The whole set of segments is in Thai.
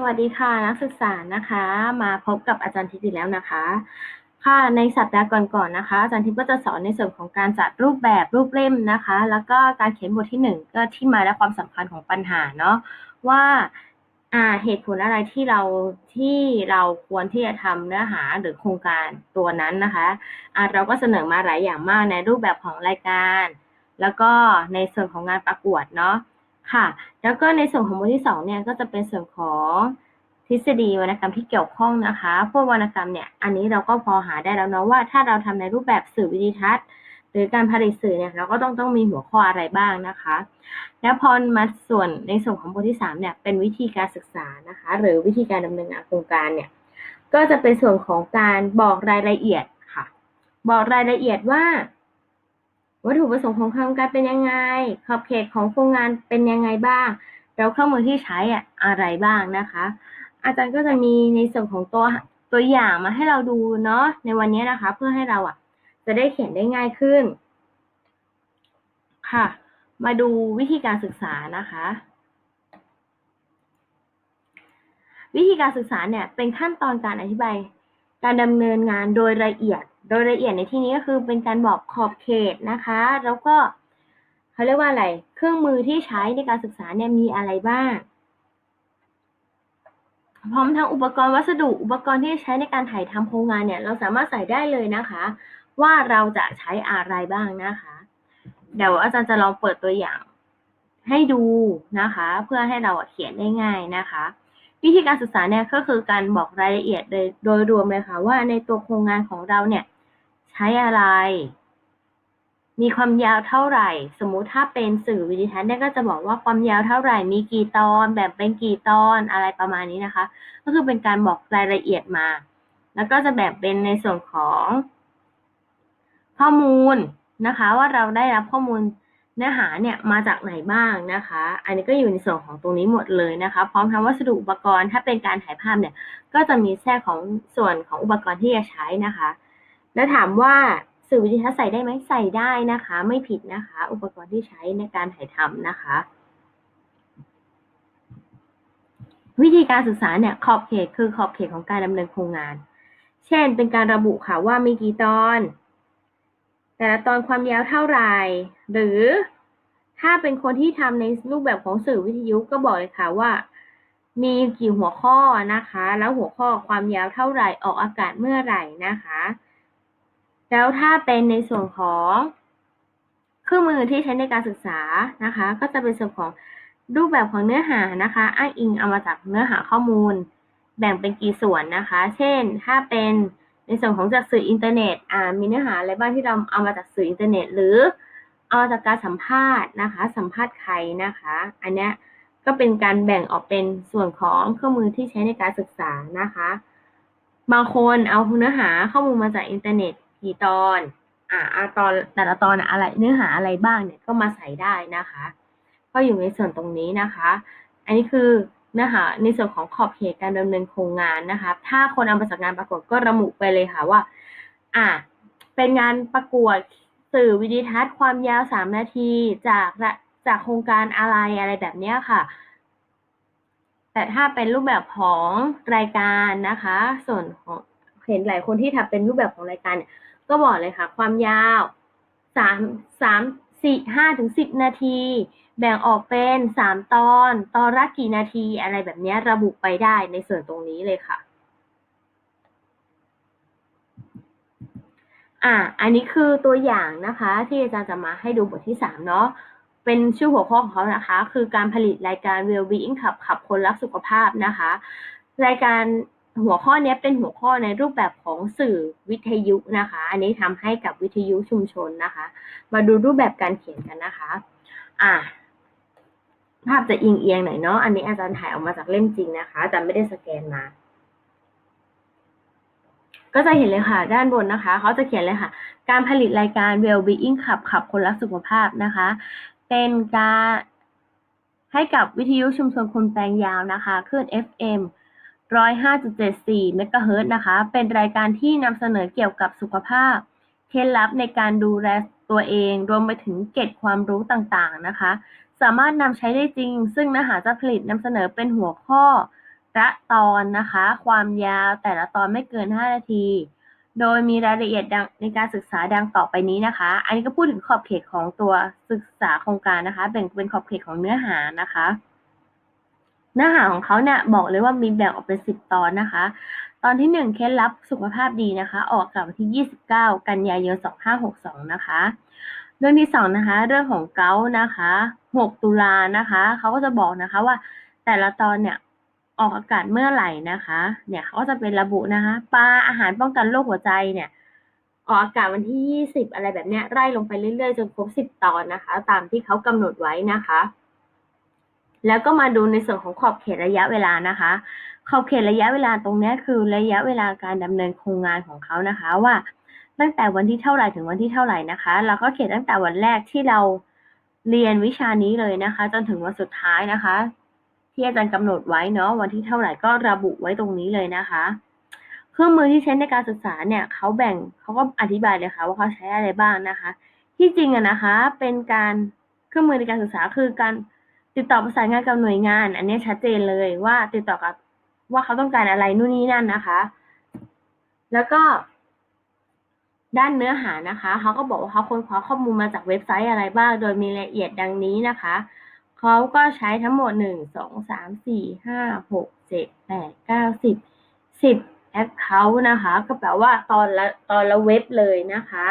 สวัสดีค่ะนักศึกษานะคะ มาพบกับอาจารย์ทิพย์อีกแล้วนะคะ ค่ะในสัปดาห์ก่อนๆนะคะ อาจารย์ทิพย์ก็จะสอนในส่วนของการจัดรูปแบบรูปเล่มนะคะ แล้วก็การเขียนบทที่หนึ่งก็ที่มาและความสำคัญของปัญหาเนาะว่าอ่าเหตุผลอะไรที่เราที่เราควรที่จะทำเนื้อหาหรือโครงการตัวนั้นนะคะอ่าเราก็เสนอมาหลายอย่างมากในรูปแบบของรายการ แล้วก็ในส่วนของงานประกวดเนาะ ค่ะ แล้วก็ในส่วนของบทที่สองเนี่ยก็จะเป็นส่วนของทฤษฎีวรรณกรรมที่เกี่ยวข้องนะคะ พวกวรรณกรรมเนี่ย อันนี้เราก็พอหาได้แล้วเนาะว่าถ้าเราทำในรูปแบบสื่อวิดีทัศน์ หรือการผลิตสื่อเนี่ยเราก็ต้องต้องมีหัวข้ออะไรบ้างนะคะ แล้วพอมาส่วนในส่วนของบทที่สามเนี่ยเป็นวิธีการศึกษานะคะ หรือวิธีการดำเนินงานโครงการเนี่ยก็จะเป็นส่วนของการบอกรายละเอียดค่ะ บอกรายละเอียดว่า วัตถุประสงค์ของโครงการเป็นยังไง ขอบเขตของโครงงานเป็นยังไงบ้าง แล้วเครื่องมือที่ใช้อะอะไรบ้างนะคะ อาจารย์ก็จะมีในส่วนของตัวตัวอย่างมาให้เราดูเนาะในวันนี้นะคะ เพื่อให้เราอะ จะได้เขียนได้ง่ายขึ้น ค่ะ มาดูวิธีการศึกษานะคะ วิธีการศึกษาเนี่ยเป็นขั้นตอนการอธิบาย การดำเนินงานโดยละเอียด โดยละเอียดในที่นี้ก็คือเป็นการบอกขอบเขตนะคะ แล้วก็เขาเรียกว่าอะไร เครื่องมือที่ใช้ในการศึกษาเนี่ยมีอะไรบ้าง พร้อมทั้งอุปกรณ์วัสดุ อุปกรณ์ที่ใช้ในการถ่ายทำโครงงานเนี่ยเราสามารถใส่ได้เลยนะคะ ว่าเราจะใช้อะไรบ้างนะคะ เดี๋ยวอาจารย์จะลองเปิดตัวอย่างให้ดูนะคะ เพื่อให้เราเขียนได้ง่ายนะคะ วิธีการศึกษาเนี่ยก็คือการบอกรายละเอียดโดยโดยรวมเลยค่ะว่าในตัวโครงงานของเราเนี่ย ช้อะไร มีความยาวเท่าไหร่ สมมุติถ้าเป็นสื่อวิดีทัศน์เนี่ยก็จะบอกว่าความยาวเท่าไหร่ มีกี่ตอน แบบเป็นกี่ตอนอะไรประมาณนี้นะคะ ก็คือเป็นการบอกรายละเอียดมา แล้วก็จะแบ่งเป็นในส่วนของ ข้อมูลนะคะ ว่าเราได้รับข้อมูลเนื้อหาเนี่ยมาจากไหนบ้างนะคะ อันนี้ก็อยู่ในส่วนของตรงนี้หมดเลยนะคะ พร้อมทั้งวัสดุอุปกรณ์ ถ้าเป็นการถ่ายภาพเนี่ย ก็จะมีแทรกของส่วนของอุปกรณ์ที่จะใช้นะคะ แล้วถามว่าสื่อวิดีทัศน์ใส่ได้ไหมใส่ได้นะคะ ไม่ผิดนะคะ อุปกรณ์ที่ใช้ในการถ่ายทำนะคะ วิธีการศึกษาเนี่ยขอบเขตคือขอบเขตของการดำเนินโครงงาน เช่น เป็นการระบุค่ะว่ามีกี่ตอน แต่ละตอนความยาวเท่าไหร่ หรือถ้าเป็นคนที่ทำในรูปแบบของสื่อวิทยุก็บอกเลยค่ะว่า มีกี่หัวข้อนะคะ แล้วหัวข้อความยาวเท่าไหร่ออกอากาศเมื่อไหร่นะคะ แล้วถ้าเป็นในส่วนของเครื่องมือที่ใช้ในการศึกษานะคะ ก็จะเป็นส่วนของรูปแบบของเนื้อหานะคะ อ้างอิงเอามาจากเนื้อหาข้อมูล แบ่งเป็นกี่ส่วนนะคะ เช่น ถ้าเป็นในส่วนของจากสื่ออินเทอร์เน็ตอ่ามีเนื้อหาอะไรบ้างที่เราเอามาจากสื่ออินเทอร์เน็ต หรือเอาจากการสัมภาษณ์นะคะ สัมภาษณ์ใครนะคะ อันนี้ก็เป็นการแบ่งออกเป็นส่วนของเครื่องมือที่ใช้ในการศึกษานะคะ บางคนเอาเนื้อหาข้อมูลมาจากอินเทอร์เน็ต กี่ตอน อ่าตอนแต่ละตอนอะไรเนื้อหาอะไรบ้างเนี่ยก็มาใส่ได้นะคะ ก็อยู่ในส่วนตรงนี้นะคะ อันนี้คือเนื้อหาในส่วนของขอบเขตการดำเนินโครงงานนะคะ ถ้าคนเอามาจากงานประกวดก็ระบุไปเลยค่ะว่า อ่าเป็นงานประกวดสื่อวิดีทัศน์ความยาวสามนาทีจากจากโครงการอะไรอะไรแบบนี้ค่ะ แต่ถ้าเป็นรูปแบบของรายการนะคะ ส่วนของเห็นหลายคนที่ทำเป็นรูปแบบของรายการเนี่ย ก็บอกเลยค่ะ ความยาวสามสามสี่ห้าถึงสิบนาที แบ่งออกเป็นสามตอน ตอนละกี่นาทีอะไรแบบนี้ระบุไปได้ในส่วนตรงนี้เลยค่ะอ่าอันนี้คือตัวอย่างนะคะ ที่อาจารย์จะมาให้ดูบทที่สามเนาะ เป็นชื่อหัวข้อของเขานะคะ คือการผลิตรายการ Well-being ขับขับคนรักสุขภาพนะคะ รายการ หัวข้อนี้เป็นหัวข้อในรูปแบบของสื่อวิทยุนะคะ อันนี้ทำให้กับวิทยุชุมชนนะคะ มาดูรูปแบบการเขียนกันนะคะ อ่าภาพจะอิงเอียงหน่อยเนาะ อันนี้อาจารย์ถ่ายออกมาจากเล่มจริงนะคะอาจารย์ไม่ได้สแกนมา ก็จะเห็นเลยค่ะ ด้านบนนะคะ เขาจะเขียนเลยค่ะ การผลิตรายการ Well-being ขับขับคนรักสุขภาพนะคะ เป็นการให้กับวิทยุชุมชนคนแปลงยาวนะคะคลื่น FM 105.74เมกะเฮิรตซ์นะคะ เป็นรายการที่นำเสนอเกี่ยวกับสุขภาพ เคล็ดลับในการดูแลตัวเอง รวมไปถึงเกร็ดความรู้ต่างๆนะคะ สามารถนำใช้ได้จริง ซึ่งเนื้อหาจะผลิตนำเสนอเป็นหัวข้อละตอนนะคะ ความยาวแต่ละตอนไม่เกิน 5 นาที โดยมีรายละเอียดดังในการศึกษาดังต่อไปนี้นะคะ อันนี้ก็พูดถึงขอบเขตของตัวศึกษาโครงการนะคะ แบ่งเป็นขอบเขตของเนื้อหานะคะ เนื้อหาของเขาเนี่ยบอกเลยว่ามีแบ่งออกเป็น 10 ตอนนะคะ ตอนที่ 1 เคล็ดลับสุขภาพดีนะคะ ออกอากาศวันที่ 29 กันยายน 2562 นะคะ เรื่องที่สองนะคะ เรื่องของเกาต์นะคะ 6 ตุลานะคะ เขาก็จะบอกนะคะว่าแต่ละตอนเนี่ยออกอากาศเมื่อไหร่นะคะ เนี่ยเขาก็จะเป็นระบุนะคะปลาอาหารป้องกันโรคหัวใจเนี่ยออกอากาศวันที่ 20 อะไรแบบเนี้ยไล่ลงไปเรื่อยๆ จนครบ 10 ตอนนะคะ ตามที่เขากำหนดไว้นะคะ แล้วก็มาดูในส่วนของขอบเขตระยะเวลานะคะ ขอบเขตระยะเวลาตรงนี้คือระยะเวลาการดำเนินโครงงานของเขานะคะว่าตั้งแต่วันที่เท่าไหร่ถึงวันที่เท่าไหร่นะคะ เราก็เขียนตั้งแต่วันแรกที่เราเรียนวิชานี้เลยนะคะ จนถึงวันสุดท้ายนะคะ ที่อาจารย์กำหนดไว้เนาะวันที่เท่าไหร่ก็ระบุไว้ตรงนี้เลยนะคะ เครื่องมือที่ใช้ในการศึกษาเนี่ยเขาแบ่งเขาก็อธิบายเลยค่ะว่าเขาใช้อะไรบ้างนะคะ ที่จริงอะนะคะเป็นการเครื่องมือในการศึกษาคือการ ติดต่อประสานงานกับหน่วยงาน อันนี้ชัดเจนเลยว่าติดต่อกับว่าเขาต้องการอะไรนู่นนี่นั่นนะคะ แล้วก็ ด้านเนื้อหานะคะเขาก็บอกว่าเขาค้นคว้าข้อมูลมาจากเว็บไซต์อะไรบ้าง โดยมีรายละเอียดดังนี้นะคะเขาก็ใช้ทั้งหมดหนึ่งสองสามสี่ห้าหกเจ็ดแปดเก้าสิบสิบแอคเคาท์นะคะ ก็แปลว่าตอนละตอนละเว็บเลยนะคะ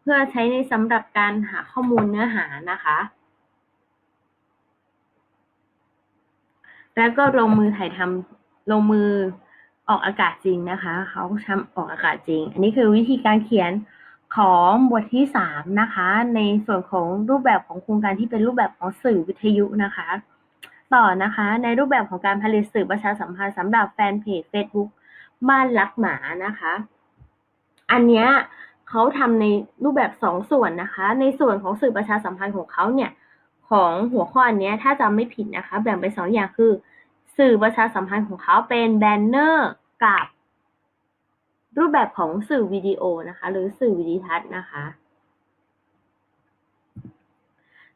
เพื่อใช้ในสำหรับการหาข้อมูลเนื้อหานะคะ แล้วก็ลงมือถ่ายทำลงมือออกอากาศจริงนะคะ เขาทำออกอากาศจริง อันนี้คือวิธีการเขียนของบทที่สามนะคะ ในส่วนของรูปแบบของโครงการที่เป็นรูปแบบของสื่อวิทยุนะคะ ต่อนะคะในรูปแบบของการผลิตสื่อประชาสัมพันธ์สำหรับแฟนเพจ Facebook บ้านรักหมานะคะ อันเนี้ยเขาทำในรูปแบบสองส่วนนะคะ ในส่วนของสื่อประชาสัมพันธ์ของเขาเนี่ย ของหัวข้ออันนี้ถ้าจำไม่ผิดนะคะ แบ่งเป็นสองอย่างคือ สื่อประชาสัมพันธ์ของเขาเป็นแบนเนอร์กับ รูปแบบของสื่อวิดีโอนะคะ หรือสื่อวิดีทัศน์นะคะ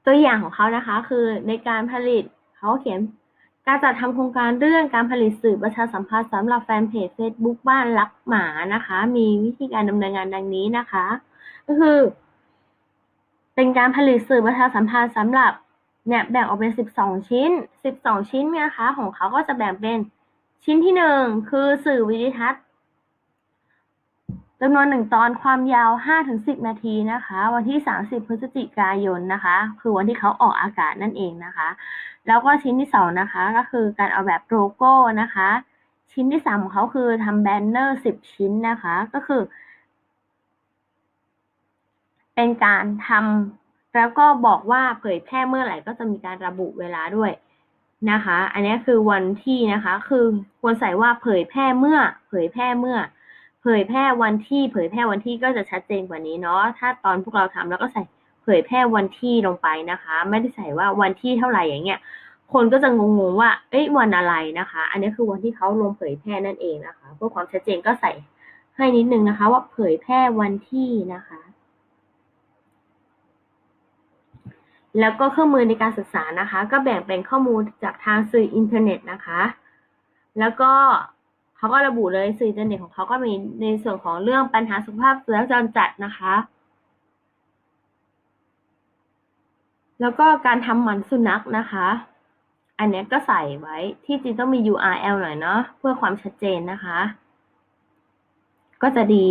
ตัวอย่างของเขานะคะคือในการผลิตเขาเขียนการจัดทำโครงการเรื่องการผลิตสื่อประชาสัมพันธ์สำหรับแฟนเพจ Facebook บ้านรักหมานะคะ มีวิธีการดำเนินงานดังนี้นะคะ ก็คือ เป็นการผลิตสื่อประชาสัมพันธ์สำหรับเนี่ยแบ่งออกเป็น 12 ชิ้น 12 ชิ้นเนี่ยนะคะของเขาก็จะแบ่งเป็นชิ้นที่หนึ่งคือสื่อวิดีทัศน์จำนวนหนึ่งตอนความยาว 5-10 นาทีนะคะ วันที่ 30 พฤศจิกายนนะคะ คือวันที่เขาออกอากาศนั่นเองนะคะ แล้วก็ชิ้นที่สองนะคะ ก็คือการเอาแบบโลโก้นะคะ ชิ้นที่สามของเขาคือทำแบนเนอร์ 10 ชิ้นนะคะ ก็คือ เป็นการทำแล้วก็บอกว่าเผยแพร่เมื่อไหร่ก็จะมีการระบุเวลาด้วยนะคะ อันนี้คือวันที่นะคะ คือควรใส่ว่าเผยแพร่เมื่อ เผยแพร่เมื่อ เผยแพร่วันที่ เผยแพร่วันที่ก็จะชัดเจนกว่านี้เนาะ ถ้าตอนพวกเราทำแล้วก็ใส่เผยแพร่วันที่ลงไปนะคะ ไม่ได้ใส่ว่าวันที่เท่าไหร่อย่างเงี้ย คนก็จะงงๆว่า เอ้ยวันอะไรนะคะ อันนี้คือวันที่เขาลงเผยแพร่นั่นเองนะคะ เพื่อความชัดเจนก็ใส่ให้นิดนึงนะคะ ว่าเผยแพร่วันที่นะคะ แล้วก็เครื่องมือในการศึกษานะคะ ก็แบ่งเป็นข้อมูลจากทางสื่ออินเทอร์เน็ตนะคะ แล้วก็เขาก็ระบุเลยสื่ออินเทอร์เน็ตของเขาก็มีในส่วนของเรื่องปัญหาสุขภาพเสือจรจัดนะคะ แล้วก็การทำหมันสุนัขนะคะ อันนี้ก็ใส่ไว้ที่จริงต้องมี URL หน่อยเนาะเพื่อความชัดเจนนะคะ ก็จะดี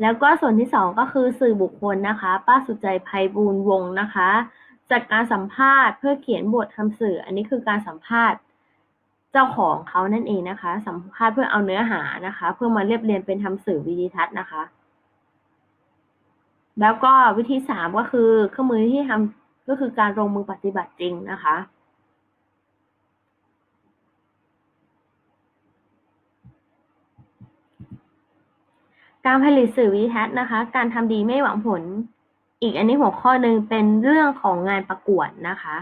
แล้วก็ส่วนที่สองก็คือสื่อบุคคลนะคะ ป้าสุใจภัยบูลย์วงนะคะ จัดการสัมภาษณ์เพื่อเขียนบททำสื่อ อันนี้คือการสัมภาษณ์เจ้าของเขานั่นเองนะคะ สัมภาษณ์เพื่อเอาเนื้อหานะคะ เพื่อมาเรียบเรียงเป็นทำสื่อวิดีทัศน์นะคะ แล้วก็วิธีสามก็คือเครื่องมือที่ทำก็คือการลงมือปฏิบัติจริงนะคะการผลิตสื่อวิดีทัศน์นะคะ การทำดีไม่หวังผล อีกอันนี้หัวข้อหนึ่งเป็นเรื่องของงานประกวดนะคะ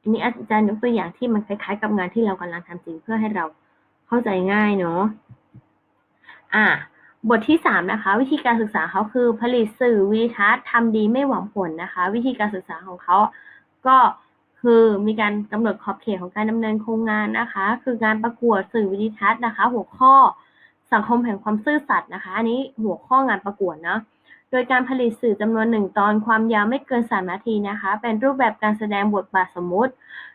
อันนี้อาจารย์ยกตัวอย่างที่มันคล้ายๆ กับงานที่เรากำลังทำจริงเพื่อให้เราเข้าใจง่ายเนาะ อะบทที่สามนะคะ วิธีการศึกษาเขาคือผลิตสื่อวิดีทัศน์ทำดีไม่หวังผลนะคะ วิธีการศึกษาของเขาก็คือมีการกำหนดขอบเขตของการดำเนินโครงงานนะคะ คือการประกวดสื่อวิทัศน์นะคะ หัวข้อสังคมแห่งความซื่อสัตย์นะคะ อันนี้หัวข้องานประกวดเนาะ โดยการผลิตสื่อจำนวนหนึ่งตอนความยาวไม่เกินสามนาทีนะคะ เป็นรูปแบบการแสดงบทบาทสมมุติ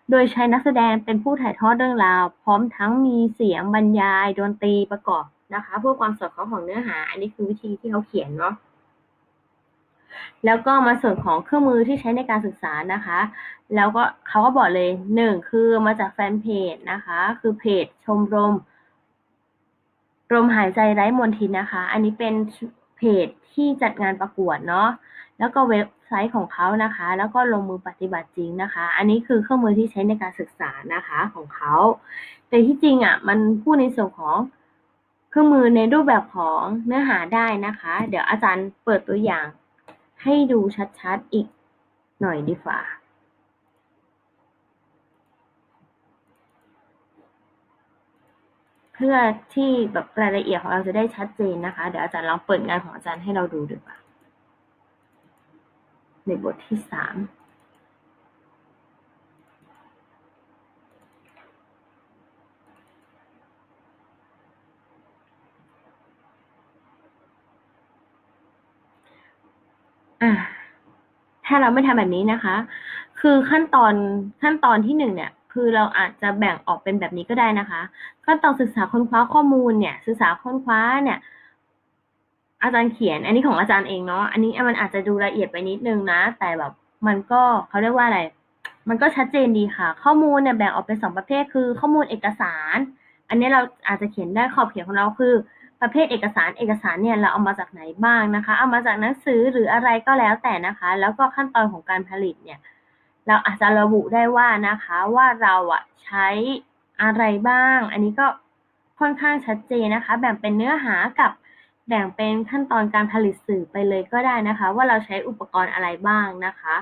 โดยใช้นักแสดงเป็นผู้ถ่ายทอดเรื่องราว พร้อมทั้งมีเสียงบรรยายดนตรีประกอบนะคะ เพื่อความสอดคล้องของเนื้อหา อันนี้คือวิธีที่เขาเขียนเนาะแล้วก็มาส่วนของเครื่องมือที่ใช้ในการศึกษานะคะ แล้วก็เขาก็บอกเลยหนึ่งคือมาจากแฟนเพจนะคะ คือเพจชมรมลมหายใจไร้มลทินนะคะ อันนี้เป็น จที่จัดงานประกวดเนาะแล้วก็เว็บไซต์ของเขานะคะ แล้วก็ลงมือปฏิบัติจริงนะคะ อันนี้คือเครื่องมือที่ใช้ในการศึกษานะคะของเขา แต่ที่จริงอะมันพูดในส่วนของเครื่องมือในรูปแบบของเนื้อหาได้นะคะ เดี๋ยวอาจารย์เปิดตัวอย่างให้ดูชัดๆอีกหน่อยดีกว่า เพื่อที่แบบรายละเอียดของเราจะได้ชัดเจนนะคะ เดี๋ยวอาจารย์ลองเปิดงานของอาจารย์ให้เราดูดีกว่า ในบทที่สามอะถ้าเราไม่ทำแบบนี้นะคะ คือขั้นตอนขั้นตอนที่หนึ่งเนี่ย คือเราอาจจะแบ่งออกเป็นแบบนี้ก็ได้นะคะขั้นตอนศึกษาค้นคว้าข้อมูลเนี่ยศึกษาค้นคว้าเนี่ยอาจารย์เขียน อันนี้ของอาจารย์เองเนาะอันนี้มันอาจจะดูละเอียดไปนิดนึงนะ แต่แบบมันก็เขาเรียกว่าอะไร มันก็ชัดเจนดีค่ะ ข้อมูลเนี่ยแบ่งออกเป็นสองประเภทคือข้อมูลเอกสาร อันนี้เราอาจจะเขียนได้ขอบเขตของเราคือประเภทเอกสารเอกสารเนี่ยเราเอามาจากไหนบ้างนะคะ เอามาจากหนังสือหรืออะไรก็แล้วแต่นะคะ แล้วก็ขั้นตอนของการผลิตเนี่ย เราอาจจะระบุได้ว่านะคะว่าเราอะใช้อะไรบ้าง อันนี้ก็ค่อนข้างชัดเจนนะคะ แบ่งเป็นเนื้อหากับแบ่งเป็นขั้นตอนการผลิตสื่อไปเลยก็ได้นะคะ ว่าเราใช้อุปกรณ์อะไรบ้างนะคะ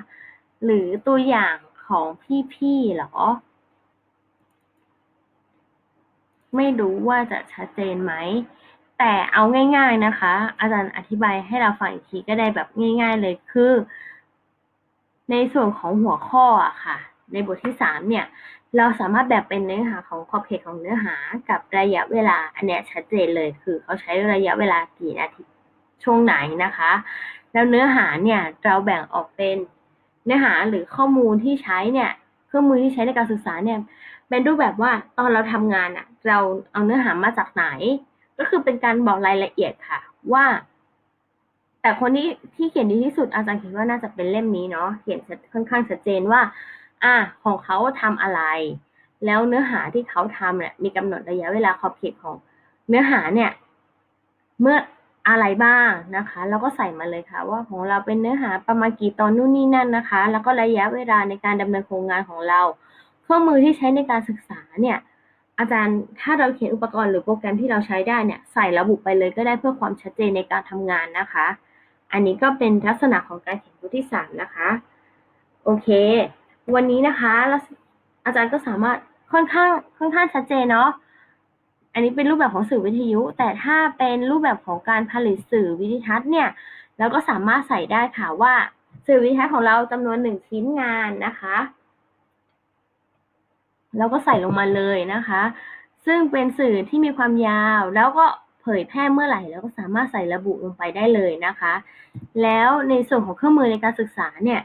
หรือตัวอย่างของพี่ๆหรอ ไม่รู้ว่าจะชัดเจนไหม แต่เอาง่าย ๆนะคะ อาจารย์อธิบายให้เราฟังอีกทีก็ได้แบบง่าย ๆเลยคือ ในส่วนของหัวข้ออะค่ะ ในบทที่สามเนี่ย เราสามารถแบ่งเป็นเนื้อหาของขอบเขตของเนื้อหากับระยะเวลา อันเนี้ยชัดเจนเลยคือเขาใช้ระยะเวลากี่นาทีช่วงไหนนะคะ แล้วเนื้อหาเนี่ยเราแบ่งออกเป็นเนื้อหาหรือข้อมูลที่ใช้เนี่ยเครื่องมือที่ใช้ในการศึกษาเนี่ยเป็นรูปแบบว่าตอนเราทำงานอะเราเอาเนื้อหามาจากไหน ก็คือเป็นการบอกรายละเอียดค่ะ ว่า แต่คนที่ที่เขียนดีที่สุดอาจารย์คิดว่าน่าจะเป็นเล่มนี้เนาะเขียนค่อนข้างชัดเจนว่า อะของเขาทำอะไร แล้วเนื้อหาที่เขาทำเนี่ยมีกำหนดระยะเวลาขอบเขตของเนื้อหาเนี่ย เมื่ออะไรบ้างนะคะ แล้วก็ใส่มาเลยค่ะ ว่าของเราเป็นเนื้อหาประมาณกี่ตอนนู่นนี่นั่นนะคะ แล้วก็ระยะเวลาในการดำเนินโครงงานของเรา เครื่องมือที่ใช้ในการศึกษาเนี่ย อาจารย์ถ้าเราเขียนอุปกรณ์หรือโปรแกรมที่เราใช้ได้เนี่ย ใส่ระบุไปเลยก็ได้เพื่อความชัดเจนในการทำงานนะคะ อันนี้ก็เป็นลักษณะของการเขียนบทที่สามนะคะ โอเค วันนี้นะคะอาจารย์ก็สามารถค่อนข้างค่อนข้างชัดเจนเนาะ อันนี้เป็นรูปแบบของสื่อวิทยุ แต่ถ้าเป็นรูปแบบของการผลิตสื่อวิดิทัศน์เนี่ยเราก็สามารถใส่ได้ค่ะว่าสื่อวิดิทัศน์ของเราจำนวนหนึ่งชิ้นงานนะคะแล้วก็ใส่ลงมาเลยนะคะ ซึ่งเป็นสื่อที่มีความยาวแล้วก็ เผยแพร่เมื่อไหร่แล้วก็สามารถใส่ระบุลงไปได้เลยนะคะ แล้วในส่วนของเครื่องมือในการศึกษาเนี่ย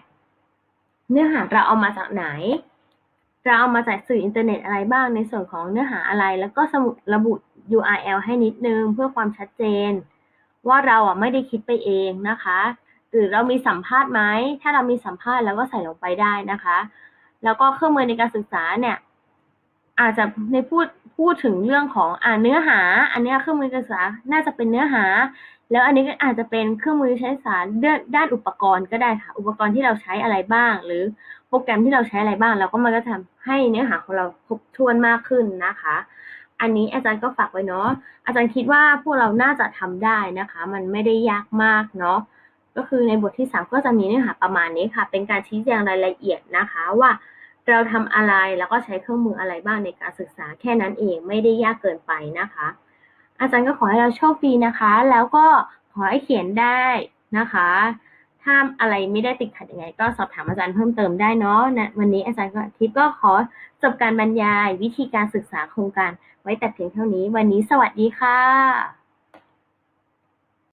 เนื้อหาเราเอามาจากไหน เราเอามาจากสื่ออินเทอร์เน็ตอะไรบ้างในส่วนของเนื้อหาอะไร แล้วก็สมุดระบุ URL ให้นิดนึงเพื่อความชัดเจน ว่าเราอะไม่ได้คิดไปเองนะคะหรือเรามีสัมภาษณ์ไหมถ้าเรามีสัมภาษณ์เราก็ใส่ลงไปได้นะคะ แล้วก็เครื่องมือในการศึกษาเนี่ยอาจจะในพูด พูดถึงเรื่องของอ่าเนื้อหา อันนี้เครื่องมือการศึกษาน่าจะเป็นเนื้อหา แล้วอันนี้ก็อาจจะเป็นเครื่องมือใช้สารด้านอุปกรณ์ก็ได้ค่ะ อุปกรณ์ที่เราใช้อะไรบ้าง หรือโปรแกรมที่เราใช้อะไรบ้าง เราก็มันก็ทำให้เนื้อหาของเราครบถ้วนมากขึ้นนะคะ อันนี้อาจารย์ก็ฝากไว้เนาะอาจารย์คิดว่าพวกเราน่าจะทำได้นะคะ มันไม่ได้ยากมากเนาะก็คือในบทที่สามก็จะมีเนื้อหาประมาณนี้ค่ะ เป็นการชี้แจงรายละเอียดนะคะว่า เราทำอะไรแล้วก็ใช้เครื่องมืออะไรบ้างในการศึกษาแค่นั้นเองไม่ได้ยากเกินไปนะคะ อาจารย์ก็ขอให้เราโชคดีนะคะ แล้วก็ขอให้เขียนได้นะคะ ถ้าอะไรไม่ได้ติดขัดยังไง ก็สอบถามอาจารย์เพิ่มเติมได้เนาะนะวันนี้อาจารย์ก็ทิพย์ก็ขอจบการบรรยายวิธีการศึกษาโครงการไว้แต่เพียงเท่านี้ วันนี้สวัสดีค่ะ